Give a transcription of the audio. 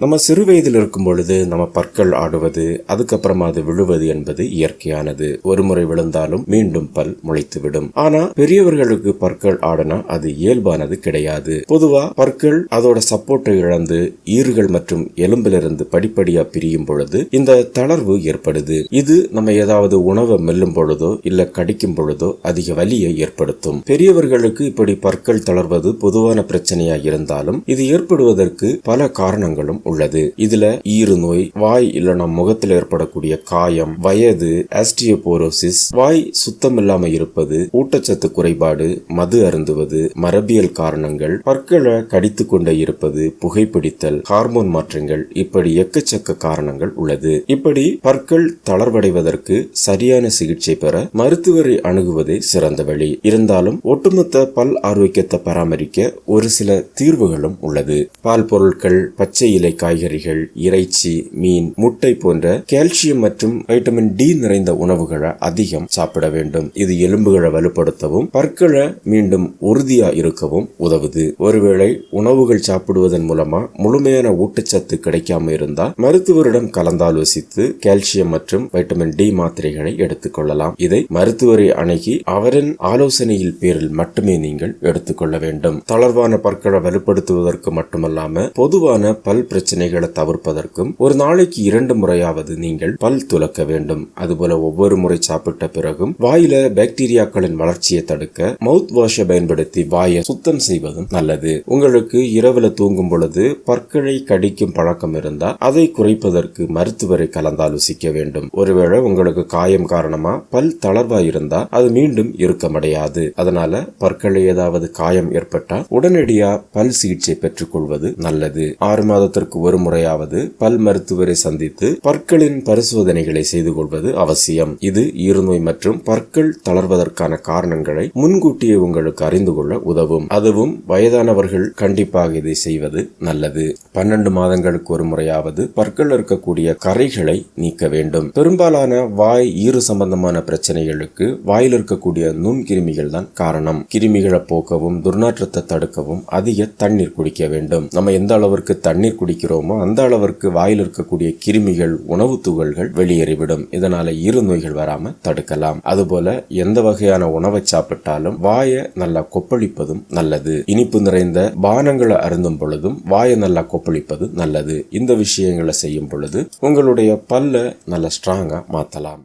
நம்ம சிறு வயதில் இருக்கும் பொழுது நம்ம பற்கள் ஆடுவது அதுக்கப்புறமா அது விழுவது என்பது இயற்கையானது. ஒரு முறை விழுந்தாலும் மீண்டும் பல் முளைத்துவிடும். ஆனா பெரியவர்களுக்கு பற்கள் ஆடினா அது இயல்பானது கிடையாது. பொதுவா பற்கள் அதோட சப்போர்ட்டை இழந்து ஈறுகள் மற்றும் எலும்பிலிருந்து படிப்படியா பிரியும் பொழுது இந்த தளர்வு ஏற்படுது. இது நம்ம ஏதாவது உணவை மெல்லும் பொழுதோ இல்ல கடிக்கும் பொழுதோ அதிக வலியை ஏற்படுத்தும். பெரியவர்களுக்கு இப்படி பற்கள் தளர்வது பொதுவான பிரச்சனையா இருந்தாலும் இது ஏற்படுவதற்கு பல காரணங்களும் உள்ளது. இதுல ஈறு நோய் வாய் இல்லனா முகத்தில் ஏற்படக்கூடிய காயம் வயது ஆஸ்டியோபோரோசிஸ் வாய் சுத்தமில்லாம இருப்பது ஊட்டச்சத்து குறைபாடு மது அருந்துவது மரபியல் காரணங்கள் பற்களை கடித்து கொண்டே இருப்பது புகைப்பிடித்தல் ஹார்மோன் மாற்றங்கள் இப்படி எக்கச்சக்க காரணங்கள் உள்ளது. இப்படி பற்கள் தளர்வடைவதற்கு சரியான சிகிச்சை பெற மருத்துவரை அணுகுவதே சிறந்த வழி. இருந்தாலும் ஒட்டுமொத்த பல் ஆரோக்கியத்தை பராமரிக்க ஒரு சில தீர்வுகளும் உள்ளது. பால் பொருட்கள் பச்சை இலை காய்கறிகள் இறைச்சி மீன் முட்டை போன்ற கால்சியம் மற்றும் வைட்டமின் டி நிறைந்த உணவுகளை அதிகம் சாப்பிட வேண்டும். இது எலும்புகளை வலுப்படுத்தவும் பற்களை மீண்டும் உறுதியா இருக்கவும் உதவுது. ஒருவேளை உணவுகள் சாப்பிடுவதன் மூலமா முழுமையான ஊட்டச்சத்து கிடைக்காம இருந்தால் மருத்துவரிடம் கலந்தாலோசித்து கால்சியம் மற்றும் வைட்டமின் டி மாத்திரைகளை எடுத்துக்கொள்ளலாம் இதை மருத்துவரை அணுகி அவரின் ஆலோசனையில் பேரில் மட்டுமே நீங்கள் எடுத்துக்கொள்ள வேண்டும். தளர்வான பற்களை வலுப்படுத்துவதற்கு மட்டுமல்லாம பொதுவான பல் பிரச்சனை பிரச்சனைகளை தவிர்ப்பதற்கும் ஒரு நாளைக்கு இரண்டு முறையாவது நீங்கள் பல் துலக்க வேண்டும். அதுபோல ஒவ்வொரு முறை சாப்பிட்ட பிறகும் வாயில பாக்டீரியாக்களின் வளர்ச்சியை தடுக்க மவுத் வாஷை பயன்படுத்தி வாயை சுத்தம் செய்வதும் நல்லது. உங்களுக்கு இரவுல தூங்கும் பொழுது பற்களை கடிக்கும் பழக்கம் இருந்தால் அதை குறைப்பதற்கு மருத்துவரை கலந்தாலோசிக்க வேண்டும். ஒருவேளை உங்களுக்கு காயம் காரணமா பல் தளர்வா இருந்தா அது மீண்டும் இறுக்கமடையாது. அதனால பற்களை ஏதாவது காயம் ஏற்பட்டால் உடனடியா பல் சிகிச்சை பெற்றுக்கொள்வது நல்லது. ஆறு மாதத்திற்கு ஒரு முறையாவது பல் மருத்துவரை சந்தித்து பற்களின் பரிசோதனைகளை செய்து கொள்வது அவசியம். இது ஈறுநோய் மற்றும் பற்கள் தளர்வதற்கான காரணங்களை முன்கூட்டியே உங்களுக்கு அறிந்து கொள்ள உதவும். அதுவும் வயதானவர்கள் கண்டிப்பாக இதை செய்வது நல்லது. பன்னெண்டு மாதங்களுக்கு ஒரு முறையாவது பற்கள் இருக்கக்கூடிய கரைகளை நீக்க வேண்டும். பெரும்பாலான வாய் ஈறு சம்பந்தமான பிரச்சனைகளுக்கு வாயில் இருக்கக்கூடிய நுண்கிருமிகள் தான் காரணம். கிருமிகளை போக்கவும் துர்நாற்றத்தை தடுக்கவும் அதிக தண்ணீர் குடிக்க வேண்டும். நம்ம எந்த அளவிற்கு தண்ணீர் குடிக்கிறோம் அந்த அளவிற்கு வாயில் இருக்கக்கூடிய கிருமிகள் உணவு துகள்கள் வெளியேறிவிடும். இதனால இரு நோய்கள் வராம தடுக்கலாம். அதுபோல எந்த வகையான உணவை சாப்பிட்டாலும் வாயை நல்லா கொப்பளிப்பதும் நல்லது. இனிப்பு நிறைந்த பானங்களை அருந்தும் பொழுதும் வாயை நல்லா கொப்பளிப்பது நல்லது. இந்த விஷயங்களை செய்யும் பொழுது உங்களுடைய பல்ல நல்ல ஸ்ட்ராங்கா மாத்தலாம்.